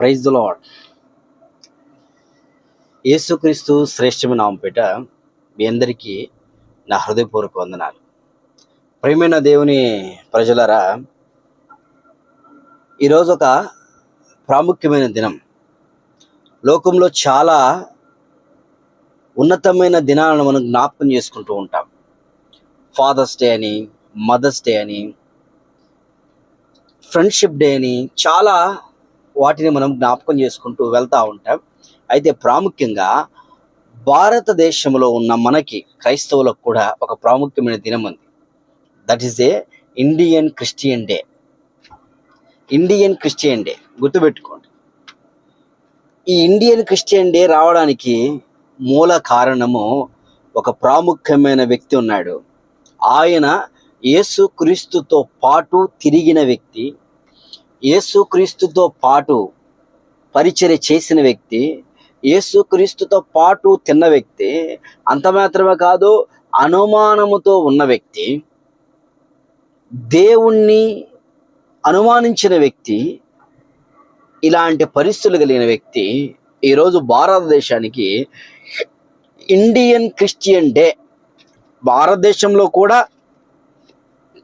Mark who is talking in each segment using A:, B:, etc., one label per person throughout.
A: Praise the lord యేసుక్రీస్తు శ్రేష్టమైన నామపేట మీ అందరికీ నా హృదయపూర్వక వందనాలు. ప్రేమైన దేవుని ప్రజలరా ఈరోజు ఒక ప్రాముఖ్యమైన దినం. లోకంలో చాలా ఉన్నతమైన దినాలను మనం జ్ఞాపకం చేసుకుంటూ ఉంటాం. ఫాదర్స్ డే అని మదర్స్ డే అని ఫ్రెండ్షిప్ డే అని చాలా వాటిని మనం జ్ఞాపకం చేసుకుంటూ వెళ్తూ ఉంటాం. అయితే ప్రాముఖ్యంగా భారతదేశంలో ఉన్న మనకి క్రైస్తవులకు కూడా ఒక ప్రాముఖ్యమైన దినం ఉంది. That is a Indian Christian day Indian Christian day గుర్తుపెట్టుకోండి. ఈ ఇండియన్ క్రిస్టియన్ డే రావడానికి మూల కారణము ఒక ప్రాముఖ్యమైన వ్యక్తి ఉన్నాడు. ఆయన యేసుక్రీస్తుతో పాటు తిరిగిన వ్యక్తి యేసుక్రీస్తుతో పాటు పరిచర్య చేసిన వ్యక్తి యేసుక్రీస్తుతో పాటు తిన్న వ్యక్తి అంత మాత్రమే కాదు అనుమానముతో ఉన్న వ్యక్తి దేవుణ్ణి అనుమానించిన వ్యక్తి ఇలాంటి పరిస్థితులు కలిగిన వ్యక్తి ఈరోజు భారతదేశానికి ఇండియన్ క్రిస్టియన్ డే భారతదేశంలో కూడా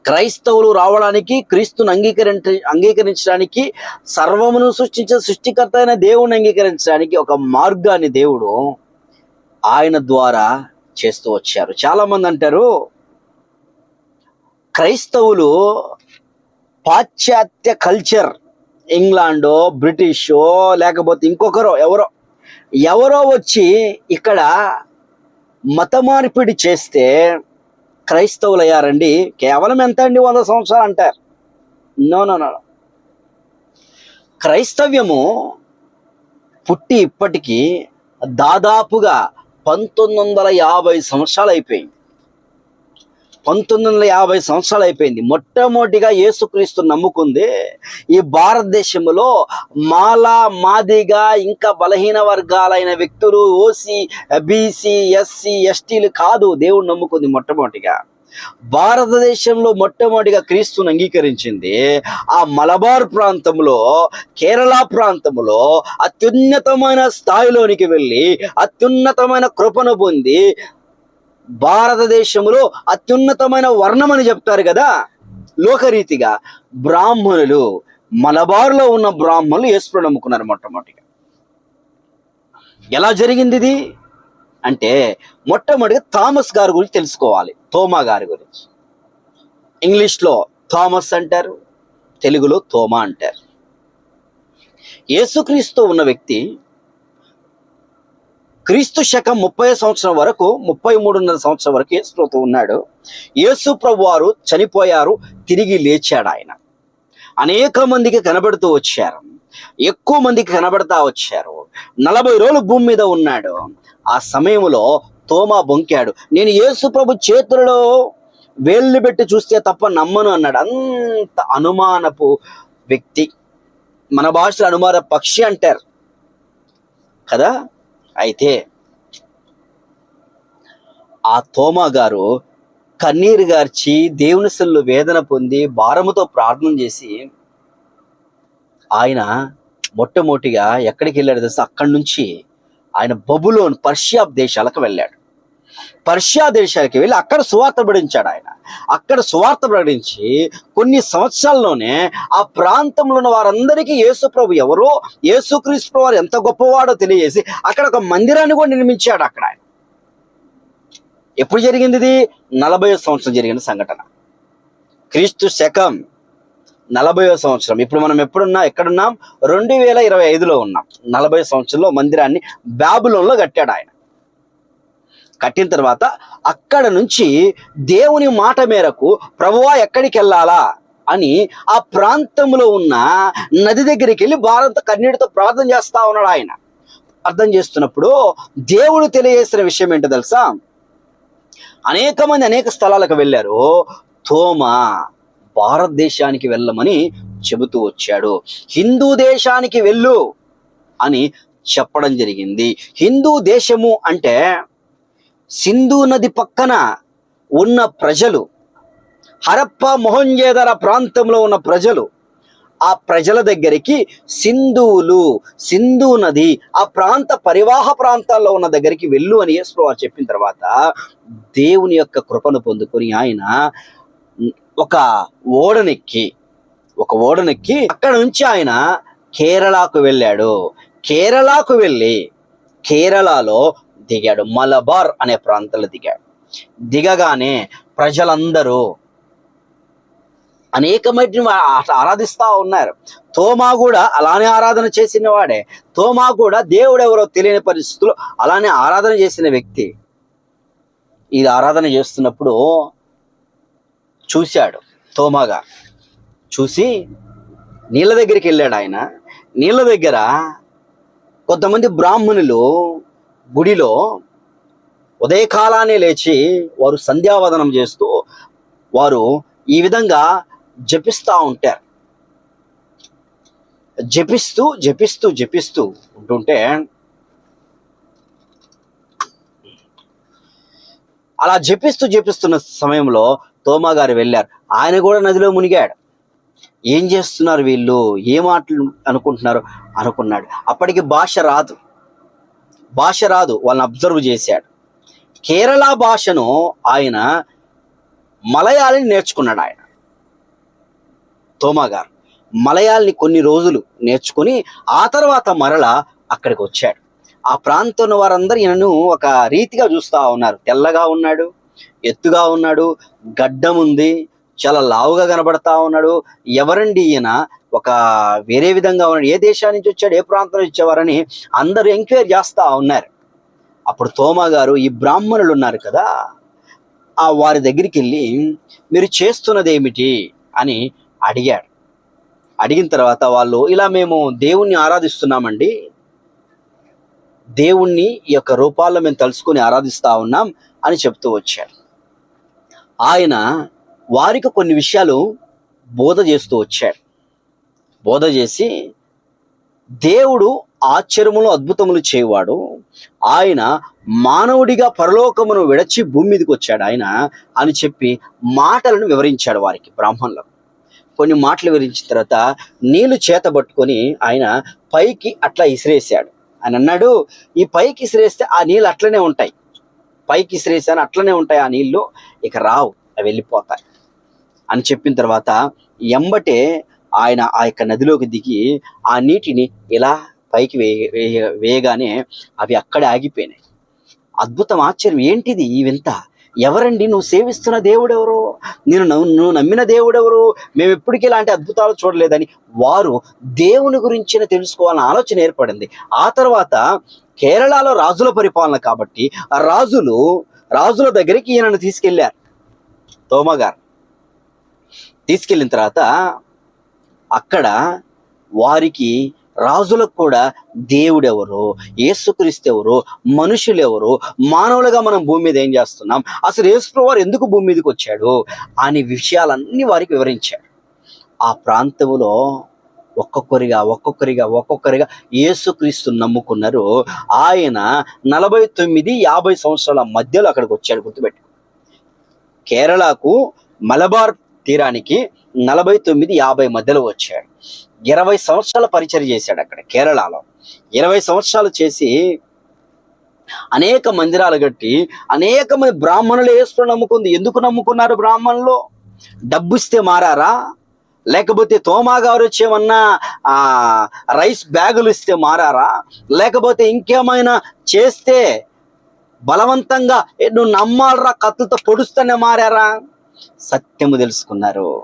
A: క్రైస్తవులు రావడానికి క్రీస్తుని అంగీకరించ అంగీకరించడానికి సర్వమును సృష్టించే సృష్టికర్త అయిన దేవుని అంగీకరించడానికి ఒక మార్గాన్ని దేవుడు ఆయన ద్వారా చేస్తూ వచ్చారు. చాలా మంది అంటారు క్రైస్తవులు పాశ్చాత్య కల్చర్ ఇంగ్లాండో బ్రిటిషో లేకపోతే ఇంకొకరో ఎవరో ఎవరో వచ్చి ఇక్కడ మత మార్పిడి చేస్తే క్రైస్తవులు అయ్యారండి కేవలం ఎంత అండి వంద సంవత్సరాలు అంటారు? No no no. క్రైస్తవ్యము పుట్టి ఇప్పటికీ దాదాపుగా పంతొమ్మిది వందల యాభై సంవత్సరాలు అయిపోయింది. పంతొమ్మిది వందల యాభై సంవత్సరాలు అయిపోయింది. మొట్టమొదటిగా యేసుక్రీస్తు నమ్ముకుంది ఈ భారతదేశంలో మాలా మాదిగా ఇంకా బలహీన వర్గాలైన వ్యక్తులు ఓసీ బీసీ ఎస్సీ ఎస్టీలు కాదు దేవుడు నమ్ముకుంది మొట్టమొదటిగా. భారతదేశంలో మొట్టమొదటిగా క్రీస్తుని అంగీకరించింది ఆ మలబార్ ప్రాంతంలో కేరళ ప్రాంతంలో అత్యున్నతమైన స్థాయిలోనికి వెళ్ళి అత్యున్నతమైన కృపను పొంది భారతదేశంలో అత్యున్నతమైన వర్ణం అని చెప్తారు కదా? లోకరీతిగా బ్రాహ్మణులు మలబారులో ఉన్న బ్రాహ్మణులు యేసుప్రభు నమ్ముకున్నారు మొట్టమొదటిగా. ఎలా జరిగింది ఇది అంటే మొట్టమొదటిగా థామస్ గారి గురించి తెలుసుకోవాలి తోమా గారి గురించి. ఇంగ్లీష్లో థామస్ అంటారు తెలుగులో తోమా అంటారు. యేసుక్రీస్తు ఉన్న వ్యక్తి క్రీస్తు శకం ముప్పై సంవత్సరం వరకు ముప్పై మూడున్నర సంవత్సరం వరకు యేసుప్రభు ఉన్నాడు. యేసు ప్రభు వారు చనిపోయారు తిరిగి లేచాడు ఆయన. అనేక మందికి కనబడుతూ వచ్చారు. ఎక్కువ మందికి కనబడతా వచ్చారు. నలభై రోజులు భూమి మీద ఉన్నాడు. ఆ సమయంలో తోమా బొంకాడు. నేను యేసు ప్రభు చేతులలో వేళ్ళు పెట్టి చూస్తే తప్ప నమ్మను అన్నాడు. అంత అనుమానపు వ్యక్తి. మన భాషలో అనుమాన పక్షి అంటారు. కదా? అయితే ఆ తోమా గారు కన్నీరు గార్చి దేవుని సల్లు వేదన పొంది భారముతో ప్రార్థన చేసి ఆయన మొట్టమొదటిగా ఎక్కడికి వెళ్ళాడు తెలుసు? అక్కడి నుంచి ఆయన బబులోన్ పర్షియా దేశాలకు వెళ్ళాడు. పర్షియా దేశానికి వెళ్ళి అక్కడ సువార్త ప్రకటించాడు ఆయన. అక్కడ సువార్త ప్రకటించి కొన్ని సంవత్సరాల్లోనే ఆ ప్రాంతంలో ఉన్న వారందరికీ యేసు ప్రభు ఎవరో యేసుక్రీస్తు వారు ఎంత గొప్పవాడో తెలియజేసి అక్కడ ఒక మందిరాన్ని కూడా నిర్మించాడు అక్కడ ఆయన. ఎప్పుడు జరిగింది ఇది? నలభై సంవత్సరం జరిగిన సంఘటన. క్రీస్తు శకం నలభై సంవత్సరం. ఇప్పుడు మనం ఎప్పుడున్నా? ఎక్కడున్నాం? రెండు వేల ఇరవై ఐదులో ఉన్నాం. నలభై సంవత్సరంలో మందిరాన్ని బ్యాబులోన్లో కట్టాడు ఆయన. కట్టిన తర్వాత అక్కడ నుంచి దేవుని మాట మేరకు ప్రభువా ఎక్కడికి వెళ్ళాలా అని ఆ ప్రాంతంలో ఉన్న నది దగ్గరికి వెళ్ళి భారత కన్నీటితో ప్రార్థన చేస్తా ఉన్నాడు ఆయన. అర్థం చేస్తున్నప్పుడు దేవుడు తెలియజేసిన విషయం ఏంటో తెలుసా? అనేక మంది అనేక స్థలాలకు వెళ్ళారు. తోమ భారతదేశానికి వెళ్ళమని చెబుతూ వచ్చాడు. హిందూ దేశానికి వెళ్ళు అని చెప్పడం జరిగింది. హిందూ దేశము అంటే సింధు నది పక్కన ఉన్న ప్రజలు హరప్ప మొహంజేదర ప్రాంతంలో ఉన్న ప్రజలు ఆ ప్రజల దగ్గరికి సింధువులు సింధు నది ఆ ప్రాంత పరివాహ ప్రాంతాల్లో ఉన్న దగ్గరికి వెళ్ళు అని యేసు చెప్పిన తర్వాత దేవుని యొక్క కృపను పొందుకొని ఆయన ఒక ఓడనెక్కి ఒక ఓడనెక్కి అక్కడ నుంచి ఆయన కేరళకు వెళ్ళాడు. కేరళకు వెళ్ళి కేరళలో దిగాడు. మలబార్ అనే ప్రాంతంలో దిగాడు. దిగగానే ప్రజలందరూ అనేకమైన ఆరాధిస్తూ ఉన్నారు. తోమా కూడా అలానే ఆరాధన చేసిన వాడే. తోమా కూడా దేవుడు ఎవరో తెలియని పరిస్థితులు అలానే ఆరాధన చేసిన వ్యక్తి. ఇది ఆరాధన చేస్తున్నప్పుడు చూశాడు తోమాగా చూసి నీళ్ళ దగ్గరికి వెళ్ళాడు ఆయన. నీళ్ళ దగ్గర కొంతమంది బ్రాహ్మణులు గుడిలో ఉదయకాలానే లేచి వారు సంధ్యావదనం చేస్తూ వారు ఈ విధంగా జపిస్తూ ఉంటారు. జపిస్తూ జపిస్తూ జపిస్తూ ఉంటుంటే అలా జపిస్తూ జపిస్తున్న సమయంలో తోమా గారు వెళ్ళారు. ఆయన కూడా నదిలో మునిగాడు. ఏం చేస్తున్నారు వీళ్ళు? ఏ మాటలు అనుకుంటున్నారు? అనుకున్నాడు. అప్పటికి భాష రాదు. భాష రాదు వాళ్ళని అబ్జర్వ్ చేశాడు. కేరళ భాషను ఆయన మలయాళిని నేర్చుకున్నాడు ఆయన. తోమా గారు మలయాళిని కొన్ని రోజులు నేర్చుకుని ఆ తర్వాత మరల అక్కడికి వచ్చాడు. ఆ ప్రాంతంలో వారందరూ ఈయనను ఒక రీతిగా చూస్తూ ఉన్నారు. తెల్లగా ఉన్నాడు ఎత్తుగా ఉన్నాడు గడ్డం ఉంది చాలా లావుగా కనబడతా ఉన్నాడు. ఎవరండి ఈయన? ఒక వేరే విధంగా ఉన్నాడు. ఏ దేశా నుంచి వచ్చాడు ఏ ప్రాంతం నుంచి వచ్చేవారని అందరూ ఎంక్వైరీ చేస్తూ ఉన్నారు. అప్పుడు తోమా గారు ఈ బ్రాహ్మణులు ఉన్నారు కదా ఆ వారి దగ్గరికి వెళ్ళి మీరు చేస్తున్నది ఏమిటి అని అడిగాడు. అడిగిన తర్వాత వాళ్ళు ఇలా మేము దేవుణ్ణి ఆరాధిస్తున్నామండి. దేవుణ్ణి ఈ యొక్క రూపాల్లో మేము తలుసుకొని ఆరాధిస్తూ ఉన్నాం అని చెప్తూ వచ్చాడు ఆయన వారికి కొన్ని విషయాలు బోధ చేస్తూ వచ్చాడు బోధ చేసి దేవుడు ఆశ్చర్యములు అద్భుతములు చేయవాడు. ఆయన మానవుడిగా పరలోకమును విడచి భూమి మీదకి వచ్చాడు ఆయన అని చెప్పి మాటలను వివరించాడు వారికి బ్రాహ్మణులకు. కొన్ని మాటలు వివరించిన తర్వాత నీళ్ళు చేత పట్టుకొని ఆయన పైకి అట్లా ఇసిరేసాడు ఆయన అన్నాడు ఈ పైకి ఇసిరేస్తే ఆ నీళ్ళు అట్లనే ఉంటాయి. పైకి ఇసిరేసాను అట్లనే ఉంటాయి ఆ నీళ్ళు. ఇక రావు అవి వెళ్ళిపోతాయి. అని చెప్పిన తర్వాత ఎంబటే ఆయన ఆ యొక్క నదిలోకి దిగి ఆ నీటిని ఇలా పైకి వే వేయ- వేయగానే అవి అక్కడే ఆగిపోయినాయి. అద్భుతం ఆశ్చర్యం. ఏంటిది ఈ వింత? ఎవరండి? నువ్వు సేవిస్తున్న దేవుడెవరు? నేను నువ్వు నమ్మిన దేవుడెవరు? మేము ఎప్పటికీ ఇలాంటి అద్భుతాలు చూడలేదని వారు దేవుని గురించిన తెలుసుకోవాలన్న ఆలోచన ఏర్పడింది. ఆ తర్వాత కేరళలో రాజుల పరిపాలన కాబట్టి ఆ రాజులు రాజుల దగ్గరికి ఈయనను తీసుకెళ్ళారు. తోమగారు తీసుకెళ్ళిన తర్వాత అక్కడ వారికి రాజులకు కూడా దేవుడెవరు? యేసుక్రీస్తు ఎవరు మనుషులు ఎవరు మానవులుగా మనం భూమి మీద ఏం చేస్తున్నాం? అసలు యేసు వారు ఎందుకు భూమి మీదకి వచ్చాడు? అనే విషయాలన్నీ వారికి వివరించాడు ఆ ప్రాంతంలో ఒక్కొక్కరిగా ఒక్కొక్కరిగా ఒక్కొక్కరిగా యేసుక్రీస్తు నమ్ముకున్నారు. ఆయన నలభై తొమ్మిది యాభై సంవత్సరాల మధ్యలో అక్కడికి వచ్చాడు గుర్తుపెట్టు కేరళకు మలబార్ తీరానికి నలభై తొమ్మిది యాభై మధ్యలో వచ్చాడు. ఇరవై సంవత్సరాల పరిచయం చేశాడు అక్కడ కేరళలో. ఇరవై సంవత్సరాలు చేసి అనేక మందిరాలు కట్టి అనేక మంది బ్రాహ్మణులు వేసుకుని నమ్ముకుంది. ఎందుకు నమ్ముకున్నారు బ్రాహ్మణులు? డబ్బు ఇస్తే మారారా? లేకపోతే తోమా గారు వచ్చేమన్నా ఆ రైస్ బ్యాగులు ఇస్తే మారారా? లేకపోతే ఇంకేమైనా చేస్తే బలవంతంగా నువ్వు నమ్మాలరా? కత్తుతో పొడుస్తూనే మారారా? సత్యము తెలుసుకున్నారు.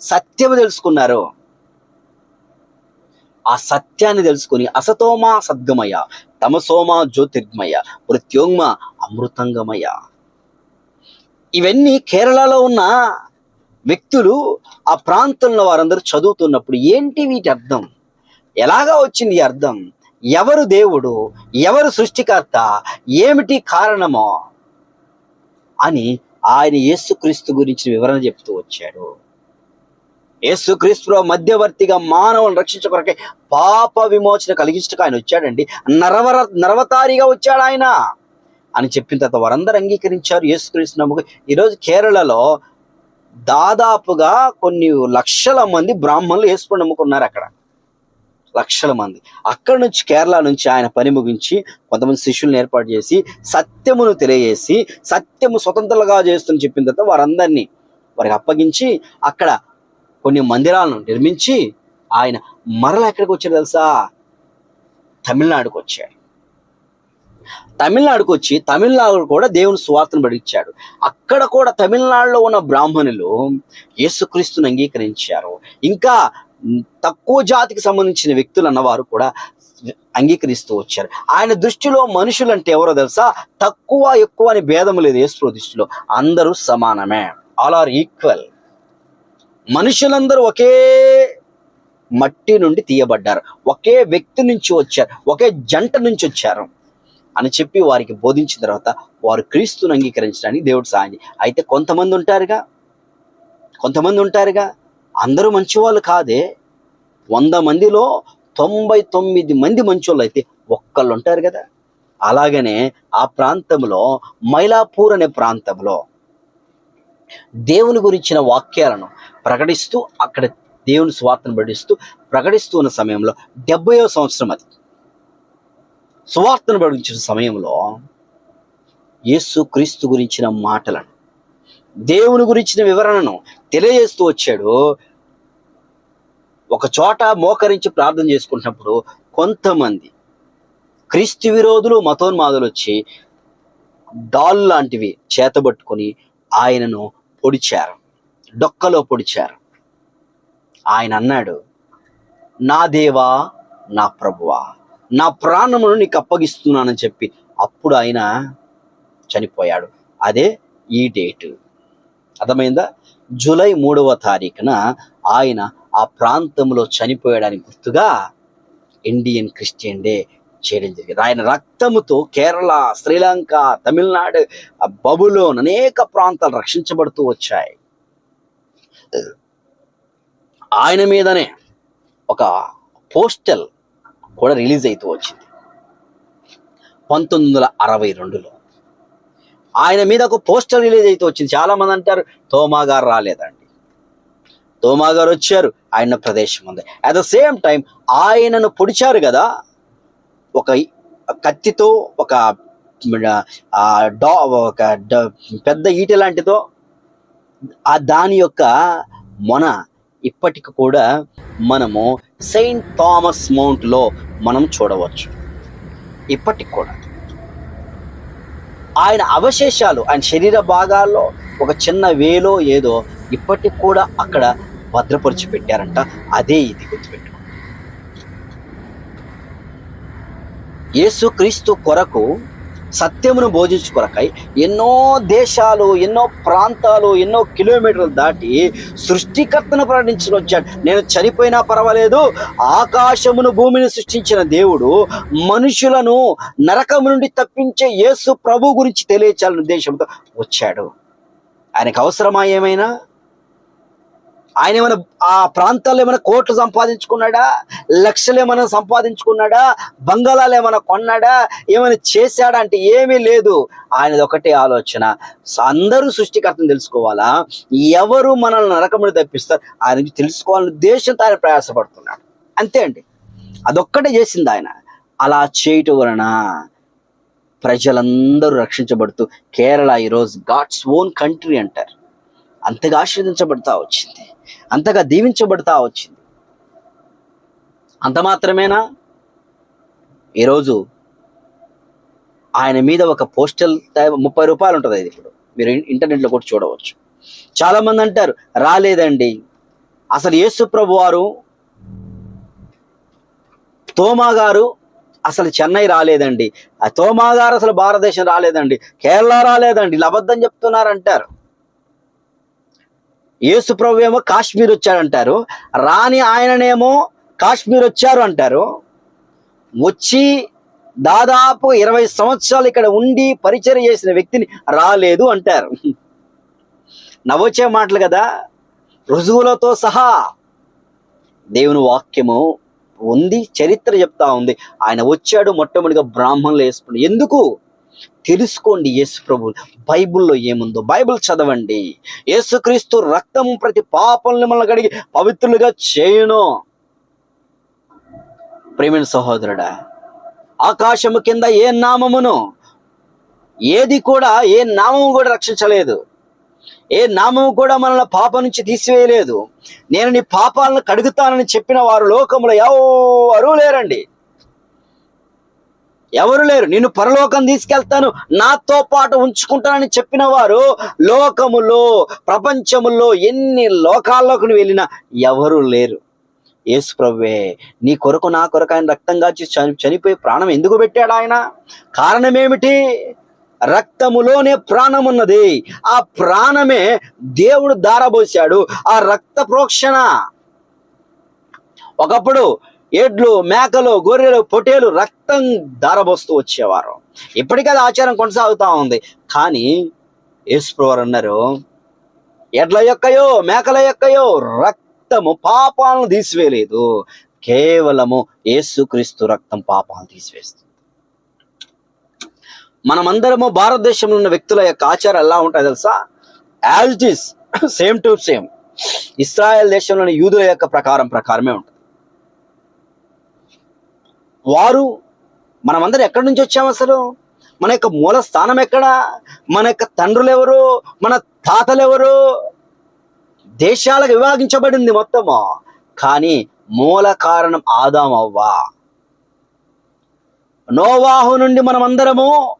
A: సత్యము తెలుసుకున్నారు. ఆ సత్యాన్ని తెలుసుకుని అసతోమా సద్గమయ తమసోమా జ్యోతిర్గమయ మృత్యోంగమ అమృతంగమయ. ఇవన్నీ కేరళలో ఉన్న వ్యక్తులు ఆ ప్రాంతంలో వారందరూ చదువుతున్నప్పుడు ఏంటి వీటి అర్థం? ఎలాగా వచ్చింది అర్థం? ఎవరు దేవుడు? ఎవరు సృష్టికర్త? ఏమిటి కారణమో? అని ఆయన యేసుక్రీస్తు గురించి వివరణ చెప్తూ వచ్చాడు. యేసుక్రీస్తులో మధ్యవర్తిగా మానవులను రక్షించకొరకే పాప విమోచన కలిగించక ఆయన వచ్చాడండి. నరవర నరవతారిగా వచ్చాడు ఆయన అని చెప్పిన తర్వాత వారందరూ అంగీకరించారు యేసుక్రీస్తు నమ్మకం. ఈరోజు కేరళలో దాదాపుగా కొన్ని లక్షల మంది బ్రాహ్మణులు వేసుకుని నమ్ముకున్నారు అక్కడ. లక్షల మంది. అక్కడి నుంచి కేరళ నుంచి ఆయన పని ముగించి కొంతమంది శిష్యులను ఏర్పాటు చేసి సత్యమును తెలియజేసి సత్యము స్వతంత్రంగా చేస్తుని చెప్పిన తర్వాత వారందరినీ వారికి అప్పగించి అక్కడ కొన్ని మందిరాలను నిర్మించి ఆయన మరల ఎక్కడికి వచ్చారు తెలుసా? తమిళనాడుకు వచ్చాడు. తమిళనాడుకు వచ్చి తమిళనాడు కూడా దేవుని సువార్తను బడిచ్చాడు. అక్కడ కూడా తమిళనాడులో ఉన్న బ్రాహ్మణులు యేసుక్రీస్తుని అంగీకరించారు. ఇంకా తక్కువ జాతికి సంబంధించిన వ్యక్తులు అన్నవారు కూడా అంగీకరిస్తూ వచ్చారు. ఆయన దృష్టిలో మనుషులు అంటే ఎవరో తెలుసా? తక్కువ ఎక్కువ అని భేదం లేదు ఏసు దృష్టిలో. అందరూ సమానమే. ఆల్ ఆర్ ఈక్వల్ మనుషులందరూ ఒకే మట్టి నుండి తీయబడ్డారు. ఒకే వ్యక్తి నుంచి వచ్చారు. ఒకే జంట నుంచి వచ్చారు. అని చెప్పి వారికి బోధించిన తర్వాత వారు క్రీస్తును అంగీకరించడానికి దేవుడు సాయం అయితే కొంతమంది ఉంటారుగా? కొంతమంది ఉంటారుగా? అందరూ మంచివాళ్ళు కాదే వంద మందిలో తొంభై తొమ్మిది మంది మంచోళ్ళు అయితే ఒక్కళ్ళు ఉంటారు కదా. అలాగనే ఆ ప్రాంతంలో మైలాపూర్ అనే ప్రాంతంలో దేవుని గురించిన వాక్యాలను ప్రకటిస్తూ అక్కడ దేవుని స్వార్థను ప్రకటిస్తూ ప్రకటిస్తూ ఉన్న సమయంలో డెబ్బయో సంవత్సరం అది. సువార్తను ప్రకటించిన సమయంలో యేసు క్రీస్తు గురించిన మాటలను దేవుని గురించిన వివరణను తెలియజేస్తూ వచ్చాడు ఒక చోట మోకరించి ప్రార్థన చేసుకుంటున్నప్పుడు కొంతమంది క్రీస్తు విరోధులు మతోన్మాదులు వచ్చి డాల్ లాంటివి చేతబట్టుకొని ఆయనను పొడిచారు. డొక్కలో పొడిచారు. ఆయన అన్నాడు నా దేవా నా ప్రభువా నా ప్రాణమును నీకు అప్పగిస్తున్నానని చెప్పి అప్పుడు ఆయన చనిపోయాడు. అదే ఈ డేటు. అర్థమైందా? జూలై మూడవ తారీఖున ఆయన ఆ ప్రాంతంలో చనిపోయడానికి గుర్తుగా ఇండియన్ క్రిస్టియన్ డే చేయడం జరిగింది. ఆయన రక్తముతో కేరళ శ్రీలంక తమిళనాడు బబులోన్ అనేక ప్రాంతాలు రక్షించబడుతూ వచ్చాయి. ఆయన మీదనే ఒక పోస్టల్ కూడా రిలీజ్ అవుతూ వచ్చింది. పంతొమ్మిది వందల అరవై రెండులో. ఆయన మీద ఒక పోస్టర్ రిలీజ్ అయితే వచ్చింది. చాలా మంది అంటారు తోమా గారు రాలేదండి తోమా గారు వచ్చారు. ఆయన ప్రదేశం ఉంది. అట్ ద సేమ్ టైం ఆయనను పొడిచారు కదా ఒక కత్తితో ఒక డా ఒక పెద్ద ఈట లాంటితో ఆ దాని యొక్క మొన ఇప్పటికి కూడా మనము సెయింట్ థామస్ మౌంట్లో మనం చూడవచ్చు. ఇప్పటికి కూడా. ఆయన అవశేషాలు ఆయన శరీర భాగాల్లో ఒక చిన్న వేలో ఏదో ఇప్పటికి కూడా అక్కడ భద్రపరిచి పెట్టారంట. అదే ఇది గుర్తుపెట్టు యేసు క్రీస్తు కొరకు సత్యమును బోధించు కొరకై ఎన్నో దేశాలు ఎన్నో ప్రాంతాలు ఎన్నో కిలోమీటర్లు దాటి సృష్టికర్తను ప్రకటించుకు వచ్చాడు. నేను చనిపోయినా పర్వాలేదు. ఆకాశమును భూమిని సృష్టించిన దేవుడు మనుషులను నరకము నుండి తప్పించే యేసు ప్రభు గురించి తెలియచాలని ఉద్దేశంతో వచ్చాడు. ఆయనకు అవసరమా ఏమైనా? ఆయన ఏమైనా ఆ ప్రాంతాల్లో ఏమైనా కోట్లు సంపాదించుకున్నాడా? లక్షలు ఏమైనా సంపాదించుకున్నాడా? బంగాళాలు ఏమైనా కొన్నాడా? ఏమైనా చేశాడా? అంటే ఏమీ లేదు. ఆయనది ఒకటే ఆలోచన. అందరూ సృష్టికర్తను తెలుసుకోవాలా? ఎవరు మనల్ని నరకముని తప్పిస్తారు? ఆయన నుంచి తెలుసుకోవాలని ఉద్దేశంతో ఆయన ప్రయాసపడుతున్నాడు. అంతే అండి. అదొక్కటే చేసింది ఆయన. అలా చేయటం వలన ప్రజలందరూ రక్షించబడుతూ కేరళ ఈరోజు గాడ్స్ ఓన్ కంట్రీ అంటారు. అంతగా ఆశీర్వదించబడతా వచ్చింది. అంతగా దీవించబడతా వచ్చింది. అంత మాత్రమేనా? ఈరోజు ఆయన మీద ఒక పోస్టల్ ముప్పై రూపాయలు ఉంటుంది ఇది ఇప్పుడు. మీరు ఇంటర్నెట్లో కూడా చూడవచ్చు. చాలా మంది అంటారు రాలేదండి. అసలు యేసు ప్రభు వారు తోమా గారు అసలు చెన్నై రాలేదండి. ఆ తోమా గారు అసలు భారతదేశం రాలేదండి. కేరళ రాలేదండి. ఇలా అబద్ధం చెప్తున్నారంటారు. యేసు ప్రభు ఏమో కాశ్మీర్ వచ్చాడంటారు. రాని ఆయననేమో కాశ్మీర్ వచ్చారు అంటారు. వచ్చి దాదాపు ఇరవై సంవత్సరాలు ఇక్కడ ఉండి పరిచయం చేసిన వ్యక్తిని రాలేదు అంటారు. నవ్వొచ్చే మాటలు కదా. రుజువులతో సహా దేవుని వాక్యము ఉంది చరిత్ర చెప్తా ఉంది. ఆయన వచ్చాడు మొట్టమొదటిగా బ్రాహ్మణులు వేసుకుని. ఎందుకు? తెలుసుకోండి యేసు ప్రభు. బైబిల్లో ఏముందో? బైబిల్ చదవండి. యేసుక్రీస్తు రక్తం ప్రతి పాపల్ని మనల్ని కడిగి పవిత్రులుగా చేయను. ప్రేమిణ సహోదరుడా ఆకాశము కింద ఏ నామమును? ఏది కూడా ఏ నామము కూడా రక్షించలేదు. ఏ నామము కూడా మనల్ని పాపం నుంచి తీసివేయలేదు. నేను నీ పాపాలను కడుగుతానని చెప్పిన వారు లోకములో ఎవరు లేరండి. ఎవరు లేరు. నిన్ను పరలోకం తీసుకెళ్తాను. నాతో పాటు ఉంచుకుంటానని చెప్పిన వారు లోకములో ప్రపంచములో ఎన్ని లోకాల్లోకి నువ్వు వెళ్ళినా ఎవరు లేరు. యేసు ప్రవ్వే నీ కొరకు నా కొరకు ఆయన రక్తంగా చని చనిపోయి ప్రాణం ఎందుకు పెట్టాడు ఆయన? కారణం ఏమిటి రక్తములోనే ప్రాణం ఉన్నది ఆ ప్రాణమే దేవుడు దారబోసాడు ఆ రక్త ప్రోక్షణ. ఒకప్పుడు ఎడ్లు మేకలు గొర్రెలు పొటేలు రక్తం దారబోస్తూ వచ్చేవారు. ఇప్పటికీ అది ఆచారం కొనసాగుతా ఉంది. కానీ యేసుప్రవారు అన్నారు ఎడ్ల యొక్కయో మేకల యొక్కయో రక్తము పాపాలను తీసివేయలేదు. కేవలము యేసుక్రీస్తు రక్తం పాపాలను తీసివేస్తుంది. మనమందరము భారతదేశంలో ఉన్న వ్యక్తుల యొక్క ఆచారం ఎలా ఉంటాయి తెలుసా? As it is same to same Israel దేశంలోని యూదుల యొక్క ప్రకారం ప్రకారమే ఉంటుంది. వారు మనమందరం ఎక్కడి నుంచి వచ్చాము అసలు? మన యొక్క మూల స్థానం ఎక్కడ? మన యొక్క తండ్రులు ఎవరు మన తాతలు ఎవరు దేశాలకు విభాగించబడింది మొత్తము. కానీ మూల కారణం ఆదాం అవ్వా. నోవాహు నుండి మనమందరము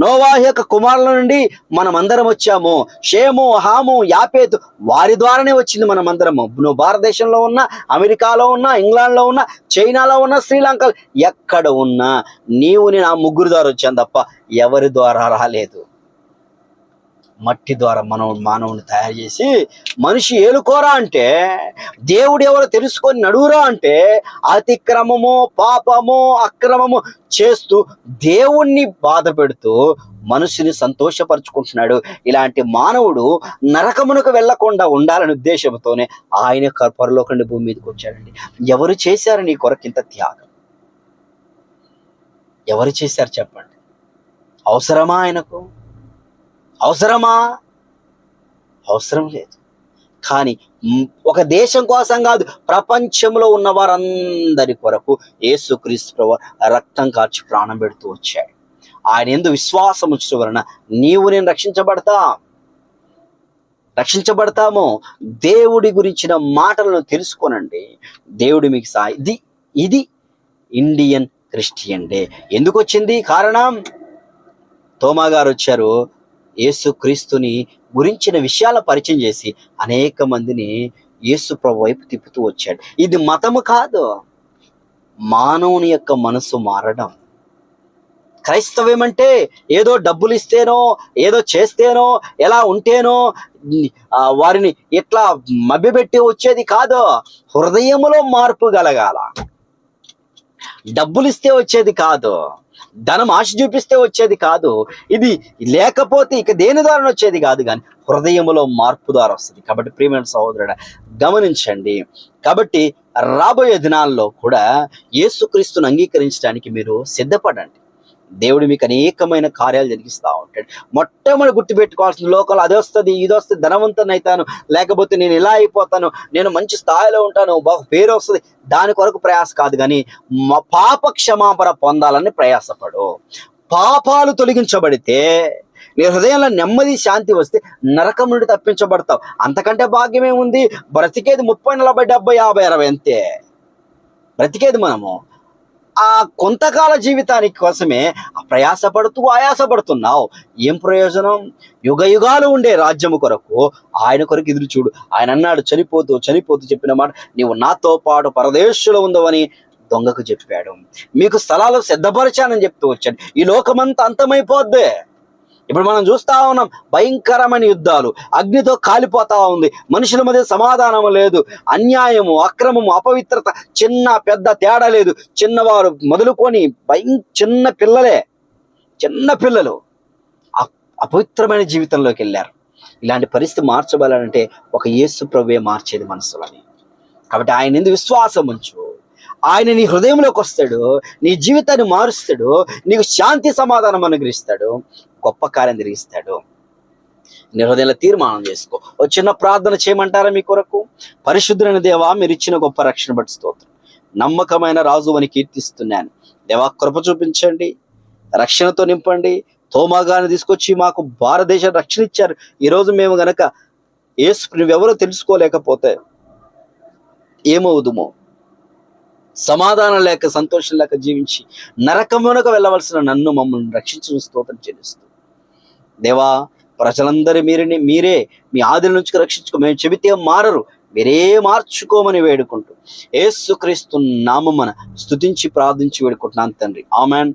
A: నోవాహు యొక్క కుమారుల నుండి మనమందరం వచ్చాము. షేము హాము యాపేతు వారి ద్వారానే వచ్చింది మనమందరము. నువ్వు భారతదేశంలో ఉన్న అమెరికాలో ఉన్న ఇంగ్లాండ్లో ఉన్న చైనాలో ఉన్న శ్రీలంక ఎక్కడ ఉన్నా నీవు నేను ఆ ముగ్గురు ద్వారా వచ్చాను తప్ప ఎవరి ద్వారా రాలేదు. మట్టి ద్వారా మనం మానవుని తయారు చేసి మనిషి ఏలుకోరా అంటే దేవుడు ఎవరో తెలుసుకొని నడువురా అంటే అతిక్రమము పాపము అక్రమము చేస్తూ దేవుణ్ణి బాధ పెడుతూ మనుషుని సంతోషపరుచుకుంటున్నాడు. ఇలాంటి మానవుడు నరకమునకు వెళ్ళకుండా ఉండాలనే ఉద్దేశంతోనే ఆయన పరలోకండి భూమి మీదకి వచ్చాడండి. ఎవరు చేశారు నీ కొరకు ఇంత త్యాగం? ఎవరు చేశారు చెప్పండి. అవసరమా ఆయనకు? అవసరమా? అవసరం లేదు. కానీ ఒక దేశం కోసం కాదు ప్రపంచంలో ఉన్న వారందరి కొరకు యేసుక్రీస్తు ప్రభు రక్తం కార్చి ప్రాణం పెడుతూ వచ్చాడు. ఆయన ఎందు విశ్వాసం ఉంచడం వలన నీవు నేను రక్షించబడతా. రక్షించబడతాము. దేవుడి గురించిన మాటలను తెలుసుకోనండి. దేవుడు మీకు సా ఇది ఇది ఇండియన్ క్రిస్టియన్ డే. ఎందుకు వచ్చింది? కారణం? తోమా గారు వచ్చారు. యేసు క్రీస్తుని గురించిన విషయాల పరిచయం చేసి అనేక మందిని యేసు ప్రభు వైపు తిప్పుతూ వచ్చాడు. ఇది మతము కాదు. మానవుని యొక్క మనసు మారడం. క్రైస్తవం అంటే ఏదో డబ్బులు ఇస్తేనో ఏదో చేస్తేనో ఎలా ఉంటేనో వారిని ఇట్లా మభ్యపెట్టి వచ్చేది కాదు. హృదయములో మార్పు కలగాల. డబ్బులు ఇస్తే వచ్చేది కాదు. ధనం ఆశ చూపిస్తే వచ్చేది కాదు. ఇది లేకపోతే ఇక దేని ద్వారా వచ్చేది కాదు కానీ హృదయములో మార్పు ద్వారా వస్తుంది. కాబట్టి ప్రియమైన సహోదరుడ గమనించండి. కాబట్టి రాబోయే దినాల్లో కూడా యేసుక్రీస్తును అంగీకరించడానికి మీరు సిద్ధపడండి. దేవుడు మీకు అనేకమైన కార్యాలు జరిగిస్తూ ఉంటాడు. మొట్టమొదటి గుర్తుపెట్టుకోవాల్సిన లోకల్ అది వస్తుంది ఇది వస్తుంది ధనవంతుని అవుతాను. లేకపోతే నేను ఇలా అయిపోతాను నేను మంచి స్థాయిలో ఉంటాను బాగా పేరు వస్తుంది. దాని కొరకు ప్రయాస కాదు కానీ మ- పాప క్షమాపణ పొందాలని ప్రయాసపడు. పాపాలు తొలగించబడితే నీ హృదయంలో నెమ్మది శాంతి వస్తే నరకం నుండి తప్పించబడతావు. అంతకంటే భాగ్యమే ఉంది బ్రతికేది ముప్పై నలభై డెబ్బై యాభై అరవై అంతే. బ్రతికేది మనము. ఆ కొంతకాల జీవితానికి కోసమే ప్రయాసపడుతూ ఆయాసపడుతున్నావు. ఏం ప్రయోజనం? యుగ యుగాలు ఉండే రాజ్యము కొరకు ఆయన కొరకు ఎదురు చూడు. ఆయన అన్నాడు చనిపోతూ చనిపోతూ చెప్పిన మాట నీవు నాతో పాటు పరదేశంలో ఉందవని దొంగకు చెప్పాడు. మీకు స్థలాలు సిద్ధపరిచానని చెప్తూ వచ్చాడు. ఈ లోకమంతా అంతమైపోద్దే. ఇప్పుడు మనం చూస్తా ఉన్నాం భయంకరమైన యుద్ధాలు. అగ్నితో కాలిపోతా ఉంది. మనుషుల మధ్య సమాధానం లేదు. అన్యాయము అక్రమము అపవిత్రత చిన్న పెద్ద తేడా లేదు. చిన్నవారు మొదలుకొని భయం చిన్న పిల్లలే. చిన్న పిల్లలు అపవిత్రమైన జీవితంలోకి వెళ్ళారు. ఇలాంటి పరిస్థితి మార్చబడాలంటే ఒక యేసు ప్రభువే మార్చేది మనసులని. కాబట్టి ఆయన ఎందుకు విశ్వాసం ఉంచు? ఆయన నీ హృదయంలోకి వస్తాడు నీ జీవితాన్ని మారుస్తాడు నీకు శాంతి సమాధానం అనుగ్రహిస్తాడు గొప్ప కార్యం జరిగిస్తాడు. నీ హృదయంలో తీర్మానం చేసుకో. ఒక చిన్న ప్రార్థన చేయమంటారా మీ కొరకు? పరిశుద్ధులైన దేవా మీరు ఇచ్చిన గొప్ప రక్షణ బట్టి స్తోత్రం. నమ్మకమైన రాజు అని కీర్తిస్తున్నాను. దేవా కృప చూపించండి రక్షణతో నింపండి. తోమాగాన్ని తీసుకొచ్చి మాకు భారతదేశాన్ని రక్షణ ఇచ్చారు ఈరోజు మేము గనక ఏసు నువ్వెవరో తెలుసుకోలేకపోతే ఏమవుదుమో? సమాధానం లేక సంతోషం లేక జీవించి నరకమునకు వెళ్ళవలసిన నన్ను మమ్మల్ని రక్షించిన స్తోత్రం చెల్లిస్తూ. దేవా ప్రజలందరి మీరిని మీరే మీ ఆదిల నుంచి రక్షించుకో. మేము చెబితే మారరు మీరే మార్చుకోమని వేడుకుంటూ. ఏసుక్రీస్తు నామమ్మన స్థుతించి ప్రార్థించి వేడుకుంటున్నాను తండ్రి. ఆమెన్.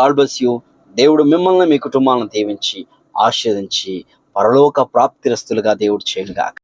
A: God bless you. దేవుడు మిమ్మల్ని మీ కుటుంబాలను దీవించి ఆశీర్వదించి పరలోక ప్రాప్తిరస్తులుగా దేవుడు చేయనుగాక.